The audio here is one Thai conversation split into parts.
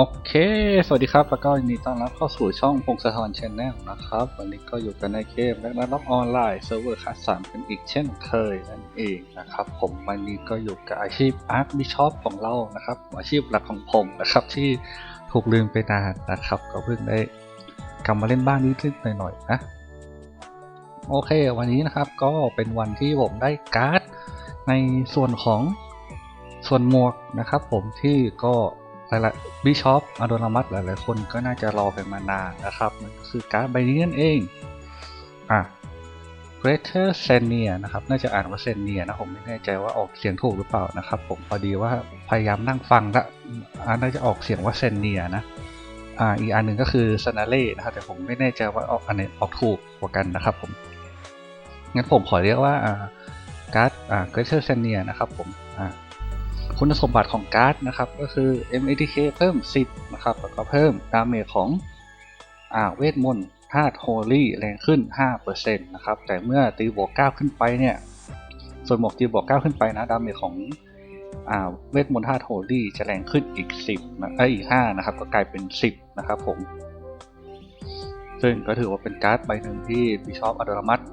โอเค สวัสดีครับ แล้วก็ยินดีต้อนรับเข้าสู่ช่องพงศธรชแนลนะครับ วันนี้ก็อยู่กันในเกมและนัดล็อกออนไลน์เซิร์ฟเวอร์คัสสามกันอีกเช่นเคยนั่นเองนะครับ ผมวันนี้ก็อยู่กับอาชีพอาร์ตบิชอปของเรานะครับ อาชีพหลักของผมนะครับที่ถูกลืมไปนานนะครับ ก็เพิ่งได้กลับมาเล่นบ้างนิดๆหน่อยๆนะ โอเค วันนี้นะครับก็เป็นวันที่ผมได้การ์ดในส่วนของส่วนหมวกนะครับ ผมที่ก็ หลายๆบิชอปอโดนามัสหลายๆคนก็น่าจะรอกันมานานนะครับ มันก็คือการ์ดใบนี้นั่นเองอะ Greater s e n i a นะครับ น่าจะอ่านว่า s e n i a นะ ผมไม่แน่ใจว่าออกเสียงถูกหรือเปล่านะครับ ผมพอดีว่าพยายามนั่งฟังละอ่าน่าจะออกเสียงว่า s e n i a นะ อ่า อีกอันหนึ่งก็คือ s a n a l e นะครับ แต่ผมไม่แน่ใจว่าออกอันไหนออกถูกกว่ากันนะครับผม งั้นผมขอเรียกว่าอ่าการ์ดอ่า Greater s e n i a นะครับผม อ่า คุณสมบัติของการ์ดนะครับก็คือ MATK เพิ่ม 10 นะครับ แล้วก็เพิ่มดาเมจของอ่าเวทมนต์ธาตุโฮลี่แรงขึ้น 5%นะครับ แต่เมื่อตีบวก 9 ขึ้นไปเนี่ย ส่วนหมวกตีบวก 9 ขึ้นไปนะ ดาเมจของอ่าเวทมนต์ธาตุโฮลี่จะแรงขึ้นอีก 10นะเอ้ยอีก 5 นะครับ ก็กลายเป็น 10 นะครับผม ซึ่งก็ถือว่าเป็นการ์ดใบหนึ่งที่บิชอปอัตโนมัติ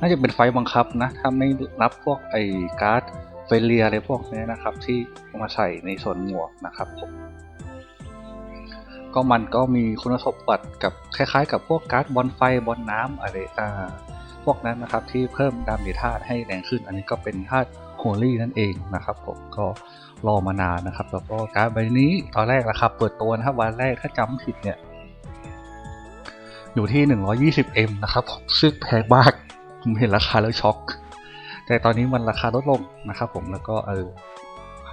น่าจะเป็นไฟบังคับนะ ถ้าไม่นับพวกไอ้การ์ด เฟเลียอะไรพวกนี้นะครับ ที่มาใส่ในส่วนหมวกนะครับผมก็มันก็มีคุณสมบัติกับคล้ายๆ กับพวกการ์ดบอลไฟบอลน้ำอะไรอ่าพวกนั้นนะครับที่เพิ่มดาเมจธาตุให้แรงขึ้น อันนี้ก็เป็นธาตุโฮลี่นั่นเองนะครับผมก็รอมานานนะครับ แล้วก็การ์ดใบนี้ตอนแรกราคาเปิดตัวนะครับวันแรกถ้าจำผิดเนี่ย อยู่ที่ 120M นะครับผมซึ่งแพงมากผมเห็นราคาแล้วช็อก แต่ตอนนี้มันราคาลดลงนะครับผมแล้วก็เออ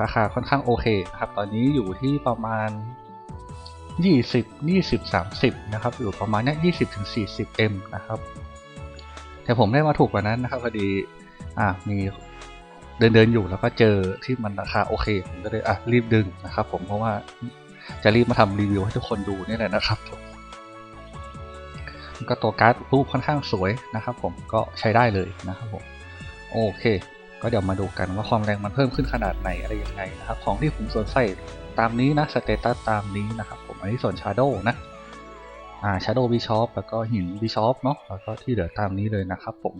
ราคาค่อนข้างโอเคนะครับ ตอนนี้อยู่ที่ประมาณ 20 20 30 นะครับ อยู่ประมาณนี้ย20ถึง40 M นะครับ แต่ผมได้มาถูกกว่านั้นนะครับพอดีอ่ามีเดินเดินๆอยู่แล้วก็เจอที่มันราคาโอเคผมก็เลยอะรีบดึงนะครับ ผมเพราะว่าจะรีบมาทำรีวิวให้ทุกคนดูนี่แหละนะครับก็ตัวการ์ดรูปค่อนข้างสวยนะครับ ผมก็ใช้ได้เลยนะครับผม โอเค ก็เดี๋ยวมาดูกันว่าความแรงมันเพิ่มขึ้นขนาดไหนอะไรยังไงนะครับ ของที่ผมสวมใส่ตามนี้นะสเตตัสตามนี้นะครับผมอันนี้ส่วน Shadow นะอ่า Shadow Bishop แล้วก็หิน Bishop เนาะแล้วก็ที่เหลือตามนี้เลยนะครับผม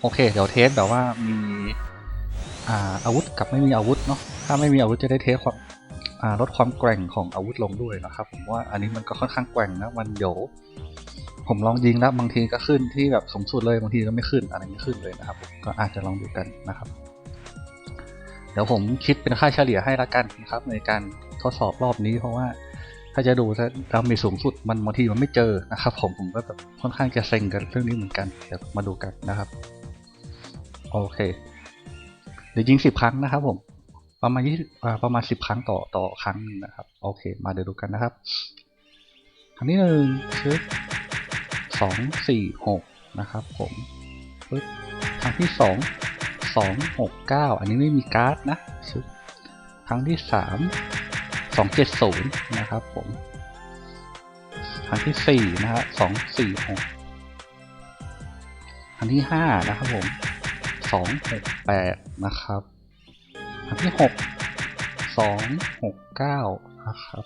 โอเค เดี๋ยวเทสแบบว่ามีอ่าอาวุธกับไม่มีอาวุธเนาะถ้าไม่มีอาวุธจะได้เทสความอ่าลดความแกร่งของอาวุธลงด้วยนะครับ ผมว่าอันนี้มันก็ค่อนข้างแกว่งนะมันเดี๋ยว ผมลองยิงแล้วบางทีก็ขึ้นที่แบบสูงสุดเลยบางทีก็ไม่ขึ้นอะไรไม่ขึ้นเลยนะครับ ก็อาจจะลองดูกันนะครับ เดี๋ยวผมคิดเป็นค่าเฉลี่ยให้ละกันนะครับ ในการทดสอบรอบนี้ เพราะว่าถ้าจะดูถ้าดาเมจสูงสุดมันบางทีมันไม่เจอนะครับ ผมผมก็แบบค่อนข้างจะเซ็งกันเรื่องนี้เหมือนกันเดี๋ยวมาดูกันนะครับโอเคเดี๋ยวยิงสิบครั้งนะครับ ผมประมาณยี่ประมาณสิบครั้งต่อต่อครั้งหนึงนะครับ โอเค มาเดี๋ยวดูกันนะครับ ครั้งที่หนึ่งชึบ สองสี่หกนะครับผมปึ๊บครั้งที่สองสองหกเก้าอันนี้ไม่มีการ์ดนะชึบครั้งที่สามสองเจ็ดศูนย์นะครับผมครั้งที่สี่นะฮะสองสี่หกครั้งที่ห้านะครับผมสองหกแปดนะครับครั้งที่หกสองหกเก้านะครับ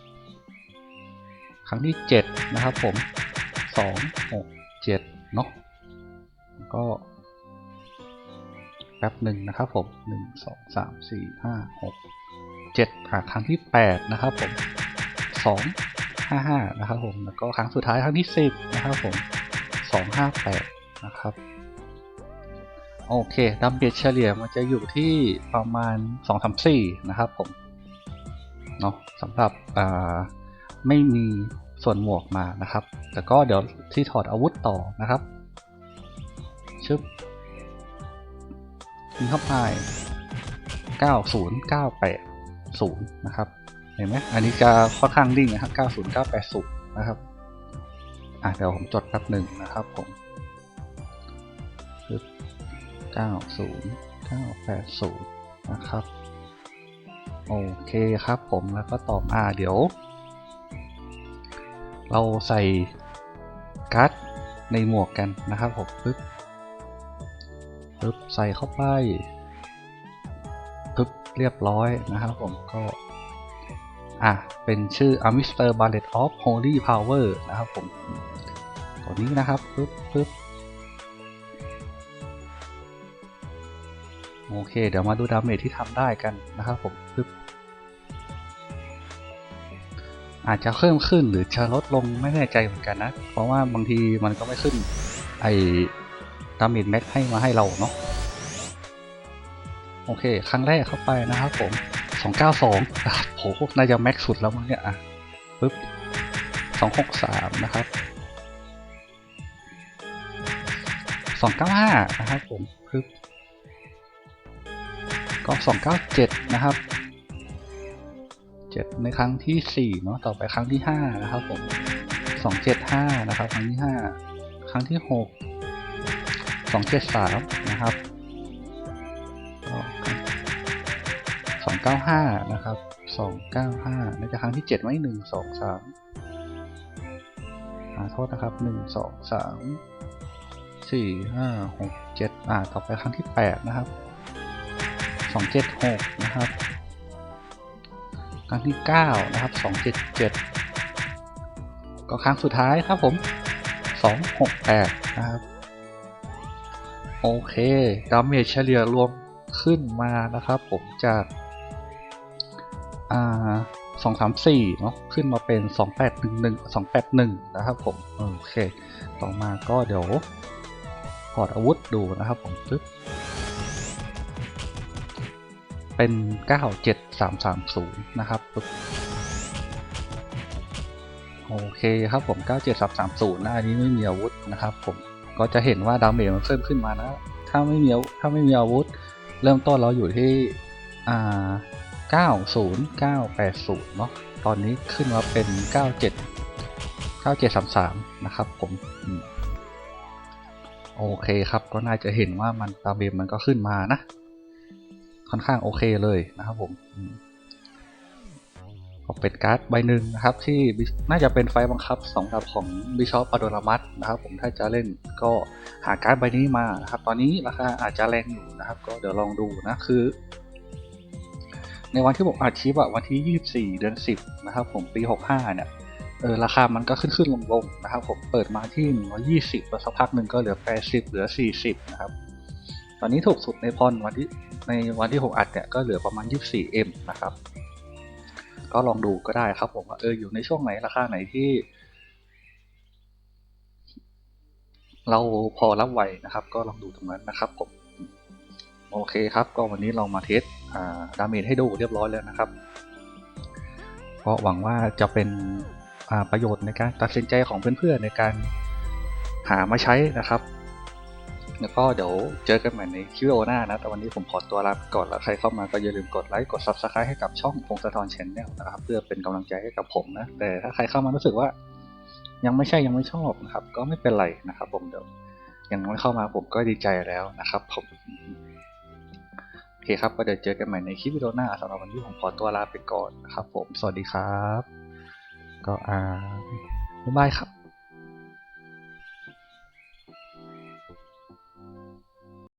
ครั้งที่เจ็ดนะครับผม สองหกเจ็ดเนาะก็แป๊บหนึ่งนะครับผมหนึ่งสองสามสี่ห้าหกเจ็ดอะครั้งที่แปดนะครับผมสองห้าห้านะครับผมแล้วก็ครั้งสุดท้ายครั้งที่สิบนะครับผมสองห้าแปดนะครับโอเคดัมเบลเฉลี่ยมันจะอยู่ที่ประมาณ2อสสี่นะครับผมเนาะสำหรับอ่าไม่มี ส่วนหมวกมานะครับ แต่ก็เดี๋ยวที่ถอดอาวุธต่อนะครับชึบยิงเข้าไป90980นะครับ เห็นไหมอันนี้จะค่อนข้างดิ่งนะครับ90980 นะครับ อะเดี๋ยวผมจดแป๊บหนึ่งนะครับผมเก้าศูนย์เก้าแปดศูนย์นะครับ โอเคครับผมแล้วก็ต่อมาเดี๋ยว เราใส่การ์ดในหมวกกันนะครับผมปึ๊บปึ๊บใส่เข้าไปปึ๊บเรียบร้อยนะครับผมก็อะเป็นชื่อ a m i s t e r Ballet of Holy Power นะครับผมตัวนี้นะครับปึ๊บปึ๊บโอเค เดี๋ยวมาดูดาเมจที่ทำได้กันนะครับผมปึ๊บ อาจจะเพิ่มขึ้นหรือจะลดลงไม่แน่ใจเหมือนกันนะ เพราะว่าบางทีมันก็ไม่ขึ้นไอ้ดาเมจแม็กให้มาให้เราเนาะโอเค ครั้งแรกเข้าไปนะครับผม 292อะโหน่าจะแม็กสุดแล้วมั้งเนี่ยอะปึ๊บ 263 นะครับ 295 นะครับผมปึ๊บก็297 นะครับ 7 ในครั้งที่ 4 เนาะต่อไปครั้งที่ 5 นะครับผม 275 นะครับ ครั้งที่ 5 ครั้งที่ 6 273 นะครับสองเก้าห้านะครับสองเก้าห้าในจะครั้งที่เจ็ดไหมหนึ่งสองสามอ่าโทษนะครับหนึ่งสองสามสี่ห้าหกเจ็ดอ่าต่อไปครั้งที่แปดนะครับสองเจ็ดหกนะครับ ครั้งที่เก้านะครับสองเจ็ดเจ็ดก็ครั้งสุดท้ายครับผมสองหกแปดนะครับ โอเคดาเมจเฉลี่ยรวมขึ้นมานะครับ ผมจากอ่าสองสามสี่เนาะขึ้นมาเป็นสองแปดหนึ่งหนึ่งสองแปดหนึ่งนะครับผมโอเค ต่อมาก็เดี๋ยวถอดอาวุธดูนะครับผมปึ๊บ เป็นเก้าเจ็ดสามสามศูนะครับ โอเคครับผมเก้าเจ็ดสามสามศูนย์นะอันนี้ไม่มีอาวุธนะครับผม ก็จะเห็นว่าดาเมจมันเพิ่มขึ้นมานะ ถ้าไม่มีถ้าไม่มีอาวุธ เริ่มต้นเราอยู่ที่อ่า90980 เนาะ ตอนนี้ขึ้นมาเป็น 97 9733 นะครับผมอืมโอเคครับก็น่าจะเห็นว่ามันตาเบมมันก็ขึ้นมานะ ค่อนข้างโอเคเลยนะครับผมก็เป็นการ์ดใบหนึ่งนะครับ ที่น่าจะเป็นไฟบังคับสองดับของบิชอปอโดรามัสนะครับ ผมถ้าจะเล่นก็หาการ์ดใบนี้มานะครับ ตอนนี้ราคาอาจจะแรงอยู่นะครับ ก็เดี๋ยวลองดูนะคือ ในวันที่ผมอัดคลิปอะวันที่ 24 เดือน 10 นะครับ ผมปี 65 เนี่ยเออราคามันก็ขึ้นขึ้นลงลงๆนะครับ ผมเปิดมาที่ 120แล้วสักพักหนึ่งก็เหลือ 80 เหลือ 40 นะครับ ตอนนี้ถูกสุดในพรวันที่ในวันที่ 6 อัดเนี่ยก็เหลือประมาณ 24M นะครับ ก็ลองดูก็ได้ครับผมว่าเอออยู่ในช่วงไหนราคาไหนที่ เราพอรับไหวนะครับ ก็ลองดูตรงนั้นนะครับผมโอเคครับ ก็วันนี้เรามาเทสดาเมจให้ดูเรียบร้อยแล้วนะครับก็หวังว่าจะเป็นประโยชน์ในการตัดสินใจของเพื่อนๆในการหามาใช้นะครับ แล้วก็เดี๋ยวเจอกันใหม่ในคลิปวิดีโอหน้านะ แต่วันนี้ผมขอตัวลาไปก่อนแล้วใครเข้ามาก็อย่าลืมกดไลค์กด Subscribe ให้กับช่องพงศธรชแนลนะครับ เพื่อเป็นกำลังใจให้กับผมนะ แต่ถ้าใครเข้ามารู้สึกว่า ยังไม่ใช่ยังไม่ชอบนะครับ ก็ไม่เป็นไรนะครับ ผมเดี๋ยวยังไม่เข้ามาผมก็ดีใจแล้วนะครับผมโอเคครับก็เดี๋ยวเจอกันใหม่ในคลิปวิดีโอหน้าสำหรับวันนี้ผมขอตัวลาไปก่อนนะครับ ผมสวัสดีครับ ก็อ่าบ๊ายบายครับ